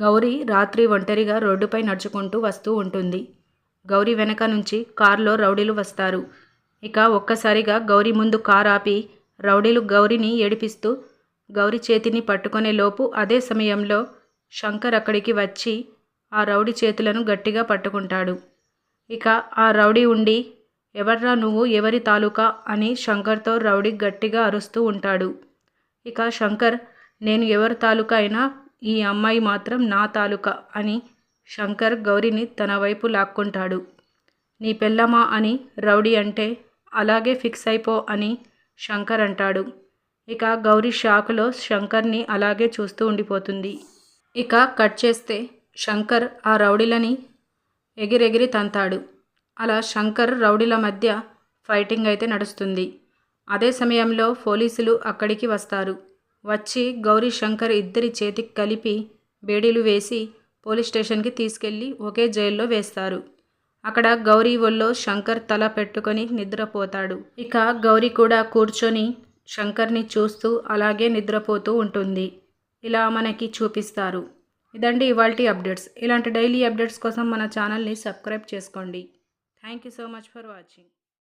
గౌరీ రాత్రి ఒంటరిగా రోడ్డుపై నడుచుకుంటూ వస్తూ ఉంటుంది. గౌరీ వెనక నుంచి కారులో రౌడీలు వస్తారు. ఇక ఒక్కసారిగా గౌరీ ముందు కారు ఆపి రౌడీలు గౌరీని ఏడిపిస్తూ గౌరీ చేతిని పట్టుకునే లోపు అదే సమయంలో శంకర్ అక్కడికి వచ్చి ఆ రౌడీ చేతులను గట్టిగా పట్టుకుంటాడు. ఇక ఆ రౌడీ ఉండి ఎవర్రా నువ్వు? ఎవరి తాలూకా? అని శంకర్తో రౌడీ గట్టిగా అరుస్తూ ఉంటాడు. ఇక శంకర్ నేను ఎవరి తాలూకా అయినా ఈ అమ్మాయి మాత్రం నా తాలూకా అని శంకర్ గౌరీని తన వైపు లాక్కుంటాడు. నీ పెళ్ళమా అని రౌడీ అంటే అలాగే ఫిక్స్ అయిపో అని శంకర్ అంటాడు. ఇక గౌరీ షాకులో శంకర్ని అలాగే చూస్తూ ఉండిపోతుంది. ఇక కట్ చేస్తే శంకర్ ఆ రౌడీలని ఎగిరెగిరి తంతాడు. అలా శంకర్ రౌడీల మధ్య ఫైటింగ్ అయితే నడుస్తుంది. అదే సమయంలో పోలీసులు అక్కడికి వస్తారు. వచ్చి గౌరీ శంకర్ ఇద్దరి చేతికి కలిపి బేడీలు వేసి పోలీస్ స్టేషన్కి తీసుకెళ్ళి ఒకే జైల్లో వేస్తారు. అక్కడ గౌరీ ఒళ్ళో శంకర్ తల పెట్టుకొని నిద్రపోతాడు. ఇక గౌరీ కూడా కూర్చొని శంకర్ని చూస్తూ అలాగే నిద్రపోతూ ఉంటుంది. ఇలా మనకి చూపిస్తారు. ఇదండి ఇవాల్టి అప్డేట్స్. ఇలాంటి డైలీ అప్డేట్స్ కోసం మన ఛానల్ని సబ్స్క్రైబ్ చేసుకోండి. Thank you so much for watching.